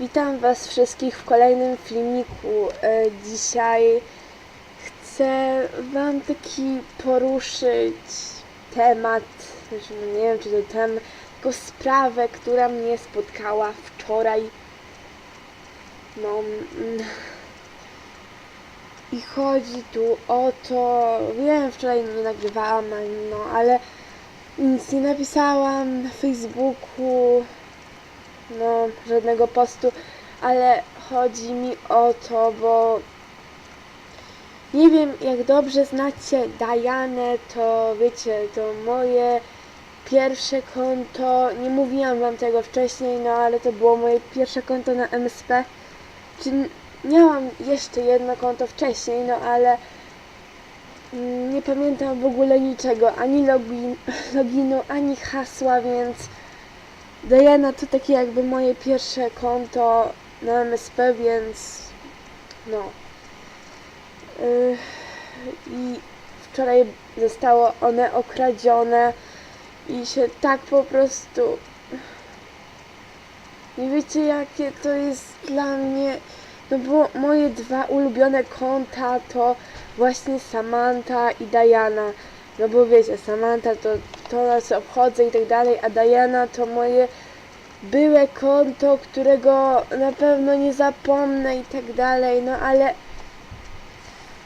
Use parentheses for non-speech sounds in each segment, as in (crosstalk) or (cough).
Witam Was wszystkich w kolejnym filmiku. E, Dzisiaj chcę Wam taki poruszyć temat, znaczy no nie wiem czy to temat, tylko sprawę, która mnie spotkała wczoraj. No. mm. I chodzi tu o to, wiem, wczoraj nie nagrywałam, no ale nic nie napisałam na Facebooku, no, żadnego postu, ale chodzi mi o to, bo nie wiem, jak dobrze znacie Dianę, to wiecie, to moje pierwsze konto, nie mówiłam wam tego wcześniej, no ale to było moje pierwsze konto na MSP. Czy miałam jeszcze jedno konto wcześniej, no ale nie pamiętam w ogóle niczego, ani login, (laughs) loginu, ani hasła, więc Diana to takie jakby moje pierwsze konto na MSP, więc no. Yy, I wczoraj zostało one okradzione i się tak po prostu. Nie wiecie jakie to jest dla mnie. No bo moje dwa ulubione konta to właśnie Samantha i Diana. No bo wiecie, Samantha to to nas obchodzę i tak dalej, a Diana to moje byłe konto, którego na pewno nie zapomnę i tak dalej, no ale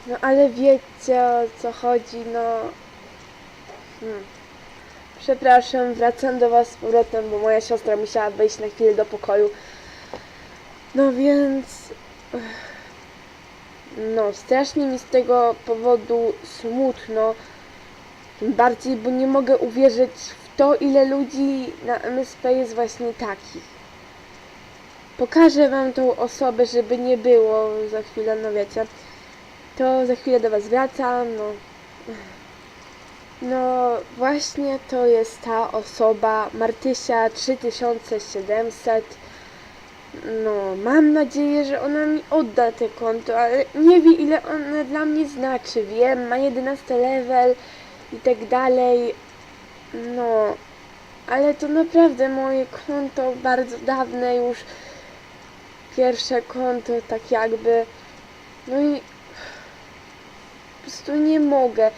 no ale wiecie o co chodzi, no hmm. Przepraszam, wracam do was z powrotem, bo moja siostra musiała wejść na chwilę do pokoju. No więc no, strasznie mi z tego powodu smutno. Tym bardziej, bo nie mogę uwierzyć w to, ile ludzi na MSP jest właśnie takich. Pokażę wam tą osobę, żeby nie było za chwilę, no wiecie. To za chwilę do was wracam, no. No właśnie to jest ta osoba, Martysia 3700. No, mam nadzieję, że ona mi odda te konto, ale nie wie ile one dla mnie znaczy. Wiem, ma 11 level i tak dalej. No, ale to naprawdę moje konto bardzo dawne już. Pierwsze konto, tak jakby. No i po prostu nie mogę.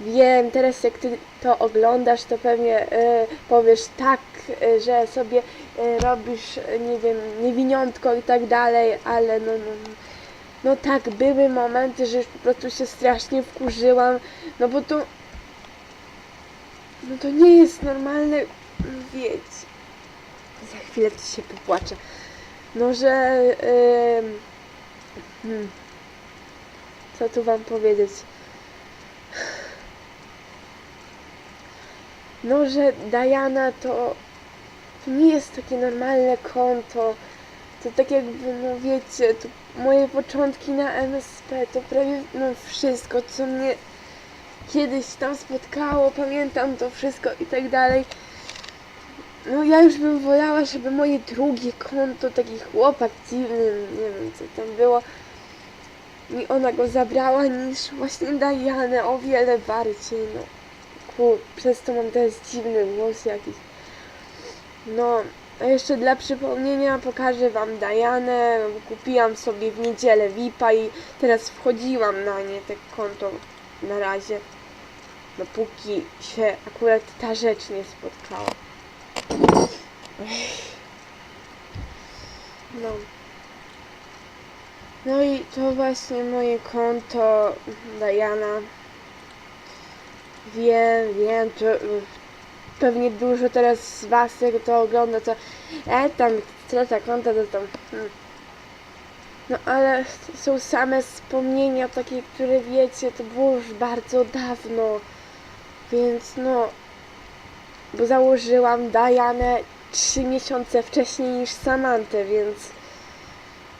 Wiem, teraz jak ty to oglądasz, to pewnie y, powiesz tak, y, że sobie y, robisz, nie wiem, niewiniątko i tak dalej, ale no, no, no, no tak, były momenty, że już po prostu się strasznie wkurzyłam, no bo to, no to nie jest normalne, wiecie, za chwilę to się popłaczę, no że, y, hmm, co tu wam powiedzieć, no, że Diana to, to nie jest takie normalne konto. To tak jakby, no wiecie, to moje początki na MSP, to prawie no wszystko, co mnie kiedyś tam spotkało, pamiętam to wszystko i tak dalej. No ja już bym wolała, żeby moje drugie konto, taki chłopak dziwny, nie wiem co tam było, i ona go zabrała niż właśnie Dianę o wiele bardziej, no. Ku, przez to mam teraz dziwny głos jakiś. No, a jeszcze dla przypomnienia pokażę wam Dianę. Kupiłam sobie w niedzielę VIPa i teraz wchodziłam na nie, te konto na razie. Dopóki się akurat ta rzecz nie spotkała. No. No i to właśnie moje konto Diana. Wiem, wiem, to pewnie dużo teraz z was jak to ogląda, to e, tam strata konta, to tam hmm. No ale są same wspomnienia takie, które wiecie, to było już bardzo dawno. Więc no, bo założyłam Dianę trzy miesiące wcześniej niż Samantę, więc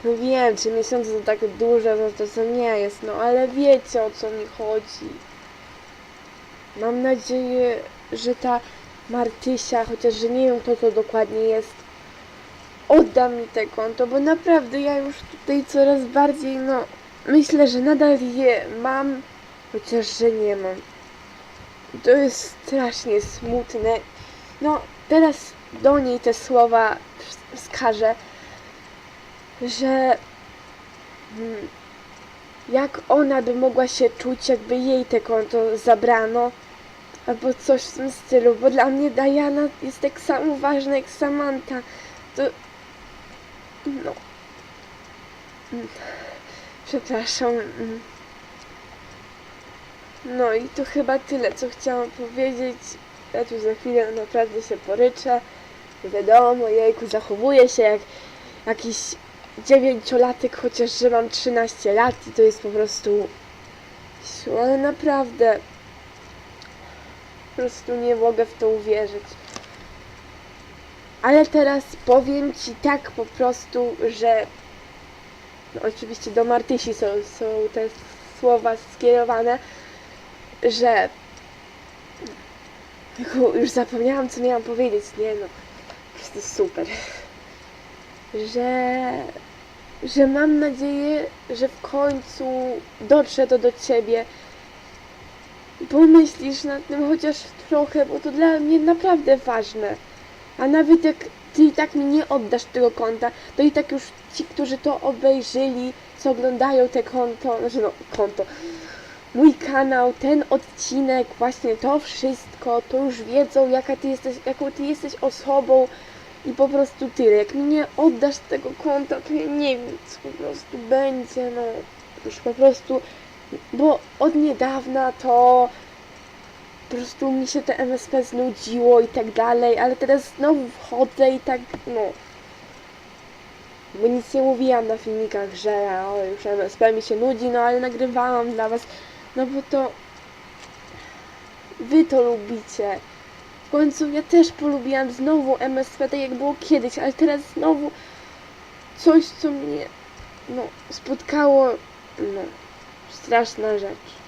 no wiem, trzy miesiące to tak dużo, no to co nie jest, no ale wiecie o co mi chodzi. Mam nadzieję, że ta Martysia, chociaż że nie wiem kto to dokładnie jest, odda mi te konto, bo naprawdę ja już tutaj coraz bardziej, no, myślę, że nadal je mam, chociaż że nie mam. To jest strasznie smutne. No, teraz do niej te słowa wskażę, że mm, jak ona by mogła się czuć, jakby jej te konto zabrano, albo coś w tym stylu, bo dla mnie Diana jest tak samo ważna jak Samantha. To. No. Mm. Przepraszam. mm. No i to chyba tyle, co chciałam powiedzieć. Ja tu za chwilę naprawdę się poryczę. Wiadomo, jejku, zachowuję się jak jakiś dziewięciolatek, chociaż że mam 13 lat i to jest po prostu... Ale naprawdę... Po prostu nie mogę w to uwierzyć. Ale teraz powiem Ci tak po prostu, że... No oczywiście do Martysi są, są te słowa skierowane, że... Już zapomniałam, co miałam powiedzieć. Nie no, po prostu super. Że... Że mam nadzieję, że w końcu dotrze to do Ciebie. Pomyślisz nad tym chociaż trochę, bo to dla mnie naprawdę ważne. A nawet jak Ty i tak mi nie oddasz tego konta, to i tak już ci, którzy to obejrzyli, co oglądają te konto, znaczy no, konto, mój kanał, ten odcinek, właśnie to wszystko, to już wiedzą, jaka ty jesteś, jaką ty jesteś osobą i po prostu tyle. Jak mi nie oddasz tego konta, to ja nie wiem, co po prostu będzie, no, już po prostu, bo od niedawna to po prostu mi się te MSP znudziło i tak dalej, ale teraz znowu wchodzę i tak, no, bo nic nie mówiłam na filmikach, że o, już MSP mi się nudzi, no ale nagrywałam dla was, no bo to wy to lubicie. W końcu ja też polubiłam znowu MSP, tak jak było kiedyś, ale teraz znowu coś, co mnie, no, spotkało, no, straszna rzecz.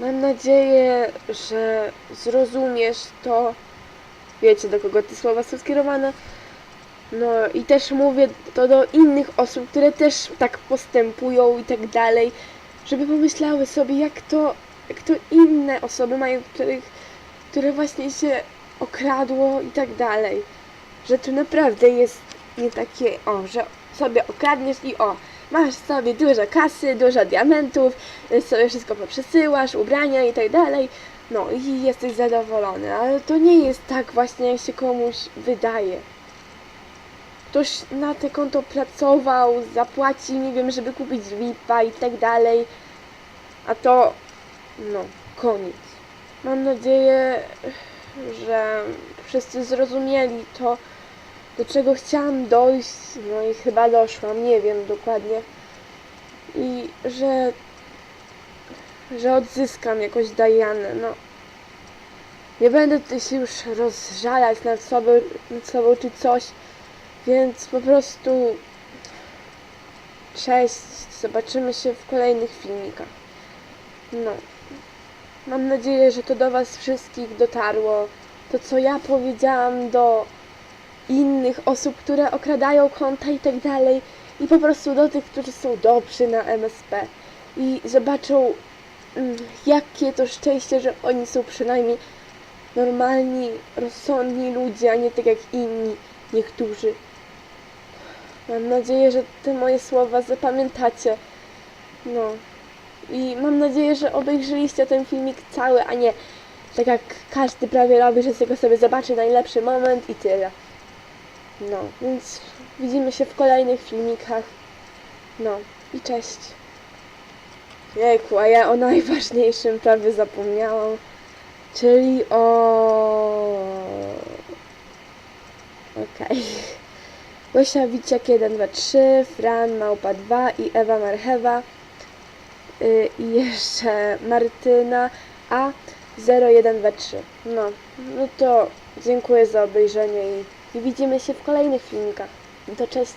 Mam nadzieję, że zrozumiesz to. Wiecie, do kogo te słowa są skierowane. No i też mówię to do innych osób, które też tak postępują i tak dalej, żeby pomyślały sobie, jak to, jak to inne osoby mają, których, które właśnie się okradło i tak dalej. Że to naprawdę jest nie takie, o, że sobie okradniesz i o, masz sobie dużo kasy, dużo diamentów, y, sobie wszystko poprzesyłasz, ubrania i tak dalej, no i jesteś zadowolony, ale to nie jest tak właśnie, jak się komuś wydaje. Ktoś na te konto pracował, zapłaci, nie wiem, żeby kupić VIP-a i tak dalej, a to, no, koniec. Mam nadzieję, że wszyscy zrozumieli to, do czego chciałam dojść, no i chyba doszłam, nie wiem dokładnie. I że, że odzyskam jakoś Dianę, no. Nie będę się już rozżalać nad sobą, nad sobą czy coś, więc po prostu cześć, zobaczymy się w kolejnych filmikach. No. Mam nadzieję, że to do Was wszystkich dotarło. To, co ja powiedziałam do innych osób, które okradają konta i tak dalej. I po prostu do tych, którzy są dobrzy na MSP. I zobaczą, mm, jakie to szczęście, że oni są przynajmniej normalni, rozsądni ludzie, a nie tak jak inni, niektórzy. Mam nadzieję, że te moje słowa zapamiętacie. No. I mam nadzieję, że obejrzyliście ten filmik cały, a nie tak jak każdy prawie robi, że tylko sobie zobaczy najlepszy moment i tyle. No, więc widzimy się w kolejnych filmikach. No, i cześć. Jejku, a ja o najważniejszym prawie zapomniałam. Czyli o... Okej. Gosia Wiciak 1, 2, 3, Fran Małpa 2 i Ewa Marchewa. Y, I jeszcze Martyna A 0123. No, no to dziękuję za obejrzenie i, i widzimy się w kolejnych filmikach. No to cześć.